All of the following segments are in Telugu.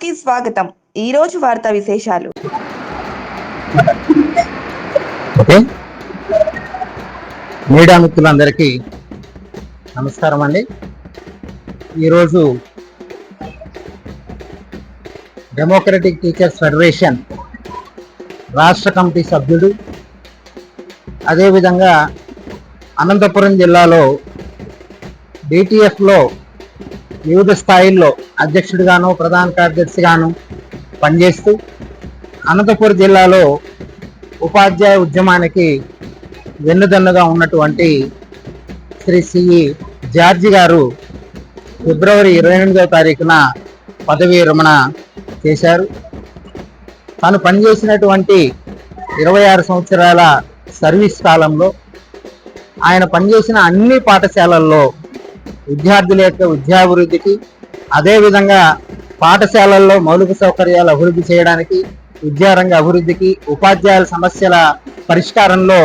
కి స్వాగతం. ఈ రోజు వార్తా విశేషాలు. ఓకే. మీడియా మిత్రులందరికీ నమస్కారం అండి. ఈరోజు డెమోక్రటిక్ టీచర్స్ ఫెడరేషన్ రాష్ట్ర కమిటీ సభ్యుడు అదేవిధంగా అనంతపురం జిల్లాలో డిటిఎఫ్లో వివిధ స్థాయిల్లో అధ్యక్షుడిగాను ప్రధాన కార్యదర్శిగాను పనిచేస్తూ అనంతపురం జిల్లాలో ఉపాధ్యాయ ఉద్యమానికి వెన్నుదన్నుగా ఉన్నటువంటి శ్రీ సిఈ జార్జి గారు ఫిబ్రవరి ఇరవై ఎనిమిదవ తారీఖున పదవీ విరమణ చేశారు. తాను పనిచేసినటువంటి ఇరవై ఆరు సంవత్సరాల సర్వీస్ కాలంలో ఆయన పనిచేసిన అన్ని పాఠశాలల్లో విద్యార్థుల యొక్క విద్యాభివృద్ధికి అదేవిధంగా పాఠశాలల్లో మౌలిక సౌకర్యాలు అభివృద్ధి చేయడానికి విద్యారంగ అభివృద్ధికి ఉపాధ్యాయుల సమస్యల పరిష్కారంలో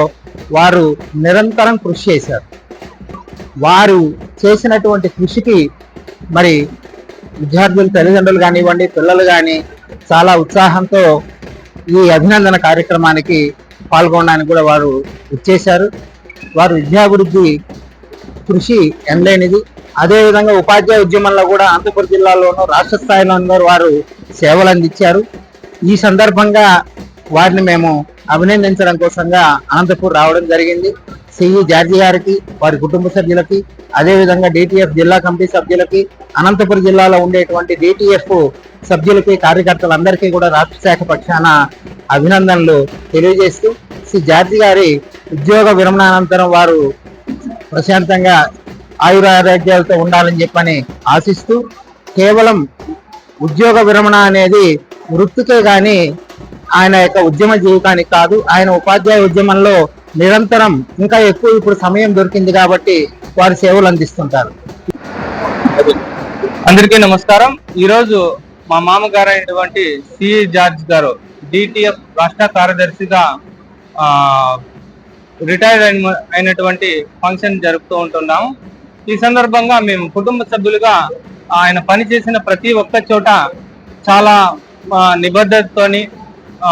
వారు నిరంతరం కృషి చేశారు. వారు చేసినటువంటి కృషికి మరి విద్యార్థుల తల్లిదండ్రులు కానివ్వండి పిల్లలు కానీ చాలా ఉత్సాహంతో ఈ అభినందన కార్యక్రమానికి పాల్గొనడానికి కూడా వారు ఇచ్చేశారు వారు విద్యాభివృద్ధి కృషి ఎనలేనిది అదేవిధంగా ఉపాధ్యాయ ఉద్యమంలో కూడా అనంతపురం జిల్లాలోనూ రాష్ట్ర స్థాయిలో వారు సేవలు అందించారు. ఈ సందర్భంగా వారిని మేము అభినందించడం కోసంగా అనంతపూర్ రావడం జరిగింది. సిఈ జార్జి గారికి వారి కుటుంబ సభ్యులకి అదేవిధంగా డిటిఎఫ్ జిల్లా కమిటీ సభ్యులకి అనంతపురం జిల్లాలో ఉండేటువంటి డిటిఎఫ్ సభ్యులకి కార్యకర్తలందరికీ కూడా రాష్ట్ర శాఖ పక్షాన అభినందనలు తెలియజేస్తూ శ్రీ జార్జి గారి ఉద్యోగ విరమణానంతరం వారు ప్రశాంతంగా ఆయురారోగ్యాలతో ఉండాలని చెప్పని ఆశిస్తూ కేవలం ఉద్యోగ విరమణ అనేది వృత్తికే కానీ ఆయన యొక్క ఉద్యమ జీవితానికి కాదు. ఆయన ఉపాధ్యాయ ఉద్యమంలో నిరంతరం ఇంకా ఎక్కువ ఇప్పుడు సమయం దొరికింది కాబట్టి వారి సేవలు అందిస్తుంటారు. అందరికీ నమస్కారం. ఈరోజు మా మామగారు అయినటువంటి సిఈ జార్జ్ గారు డిటిఎఫ్ రాష్ట్ర కార్యదర్శిగా రిటైర్డ్ అయినటువంటి ఫంక్షన్ జరుపుతూ ఉంటున్నాము. ఈ సందర్భంగా మేము కుటుంబ సభ్యులుగా ఆయన పనిచేసిన ప్రతి ఒక్క చోట చాలా నిబద్ధతతోని ఆ,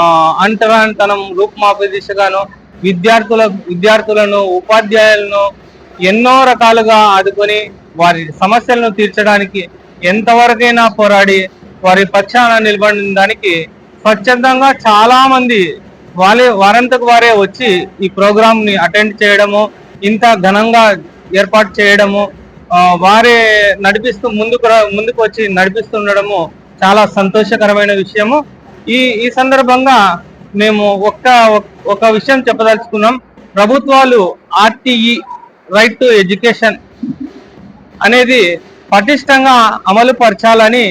రూపుమాపే దిశగాను విద్యార్థుల విద్యార్థులను ఉపాధ్యాయులను ఎన్నో రకాలుగా ఆదుకొని వారి సమస్యలను తీర్చడానికి ఎంతవరకైనా పోరాడి వారి పక్షాన నిలబడిన దానికి స్వచ్ఛందంగా చాలా మంది వాళ్ళే వారంతకు వారే వచ్చి ఈ ప్రోగ్రామ్ని అటెండ్ చేయడము ఇంత ఘనంగా ఏర్పాటు చేయడము వారే నడిపిస్తూ ముందుకు ముందుకు వచ్చి నడిపిస్తుండడము చాలా సంతోషకరమైన విషయము. ఈ ఈ సందర్భంగా మేము ఒక్క ఒక విషయం చెప్పదలుచుకున్నాం. ప్రభుత్వాలు ఆర్టీఈ రైట్ టు ఎడ్యుకేషన్ అనేది పటిష్టంగా అమలు పరచాలని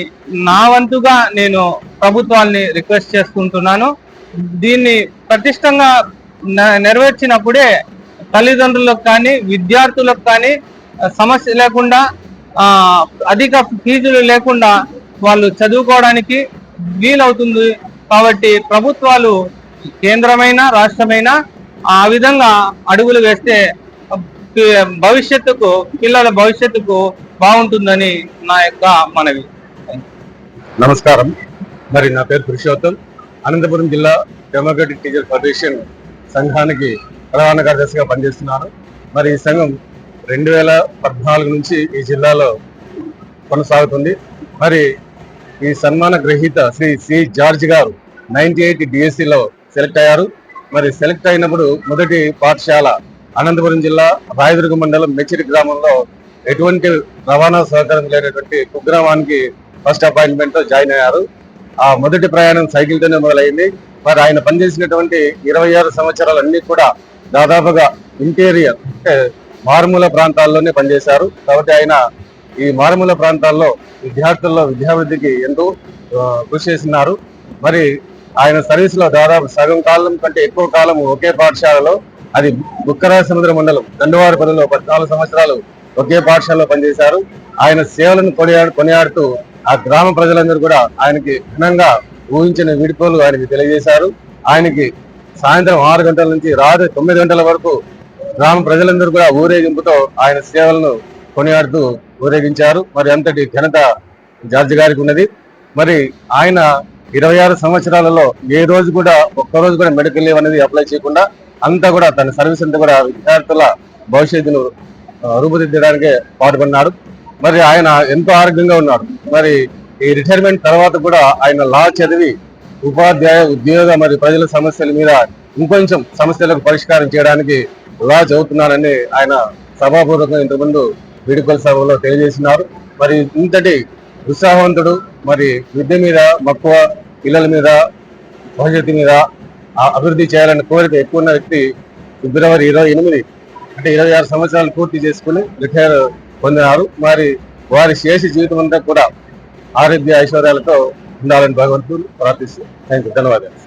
నా వంతుగా నేను ప్రభుత్వాల్ని రిక్వెస్ట్ చేసుకుంటున్నాను దీన్ని పటిష్టంగా నె- నెరవేర్చినప్పుడే తల్లిదండ్రులకు కానీ విద్యార్థులకు కానీ సమస్య లేకుండా అధిక ఫీజులు లేకుండా వాళ్ళు చదువుకోవడానికి వీలవుతుంది. కాబట్టి ప్రభుత్వాలు కేంద్రమైన రాష్ట్రమైన ఆ విధంగా అడుగులు వేస్తే భవిష్యత్తుకు పిల్లల భవిష్యత్తుకు బాగుంటుందని నా యొక్క మనవి. నమస్కారం. మరి నా పేరు పురుషోత్తం. అనంతపురం జిల్లా డెమోక్రటిక్ టీచర్ ఫెడరేషన్ సంఘానికి ప్రధాన కార్యదర్శిగా పనిచేస్తున్నాను మరి ఈ సంఘం రెండు వేల పద్నాలుగు నుంచి ఈ జిల్లాలో కొనసాగుతుంది. మరి ఈ సన్మాన గ్రహీత Shri C George garu ninety eight డిఎస్సిలో సెలెక్ట్ అయ్యారు. మరి సెలెక్ట్ అయినప్పుడు మొదటి పాఠశాల అనంతపురం జిల్లా రాయదుర్గ మండలం మెచ్చిరి గ్రామంలో ఎటువంటి రవాణా సహకారం లేనటువంటి కుగ్రామానికి ఫస్ట్ అపాయింట్మెంట్తో జాయిన్ అయ్యారు. ఆ మొదటి ప్రయాణం సైకిల్తోనే మొదలైంది. మరి ఆయన పనిచేసినటువంటి ఇరవై ఆరు సంవత్సరాలన్నీ కూడా దాదాపుగా ఇంటీరియర్ అంటే మారుమూల ప్రాంతాల్లోనే పనిచేశారు. కాబట్టి ఆయన ఈ మారుమూల ప్రాంతాల్లో విద్యార్థుల్లో విద్యాభివృద్ధికి ఎంతో కృషి చేస్తున్నారు. మరి ఆయన సర్వీస్లో దాదాపు సగం కాలం కంటే ఎక్కువ కాలం ఒకే పాఠశాలలో అది బుక్కరాజ సముద్ర మండలం దండవారి పనిలో పద్నాలుగు సంవత్సరాలు ఒకే పాఠశాలలో పనిచేశారు. ఆయన సేవలను కొనియాడు కొనియాడుతూ ఆ గ్రామ ప్రజలందరూ కూడా ఆయనకి ఘనంగా ఊహించిన విడిపోలు ఆయనకి తెలియజేశారు. ఆయనకి సాయంత్రం ఆరు గంటల నుంచి రాత్రి తొమ్మిది గంటల వరకు గ్రామ ప్రజలందరూ కూడా ఊరేగింపుతో ఆయన సేవలను కొనియాడుతూ ఊరేగించారు. మరి అంతటి ఘనత జార్జి గారికి ఉన్నది. మరి ఆయన ఇరవై ఆరు సంవత్సరాలలో ఏ రోజు కూడా ఒక్క రోజు కూడా మెడికల్ లీవ్ అనేది అప్లై చేయకుండా అంతా కూడా తన సర్వీస్ అంతా కూడా విద్యార్థుల భవిష్యత్తును రూపుదిద్దడానికే పాటుపడినాడు. మరి ఆయన ఎంతో ఆరోగ్యంగా ఉన్నాడు. మరి ఈ రిటైర్మెంట్ తర్వాత కూడా ఆయన లా చదివి ఉపాధ్యాయ ఉద్యోగ మరి ప్రజల సమస్యల మీద ఇంకొంచెం సమస్యలకు పరిష్కారం చేయడానికి లా చదువుతున్నానని ఆయన సభాపూర్వకంగా ఇంతకుముందు వీడుకోల సభలో తెలియజేసినారు. మరి ఇంతటి ఉత్సాహవంతుడు మరి విద్య మీద మక్కువ పిల్లల మీద భవిష్యత్తు మీద అభివృద్ధి చేయాలని కోరిక ఎక్కువ ఉన్న వ్యక్తి ఫిబ్రవరి ఇరవై ఎనిమిది అంటే ఇరవై ఆరు సంవత్సరాలు పూర్తి చేసుకుని రిటైర్ పొందినారు. మరి వారి శేష జీవితం అంతా కూడా ఆరోగ్య ఐశ్వర్యాలతో ఉండాలని భగవంతుడు ప్రార్థిస్తూ థ్యాంక్ యూ ధన్యవాదాలు.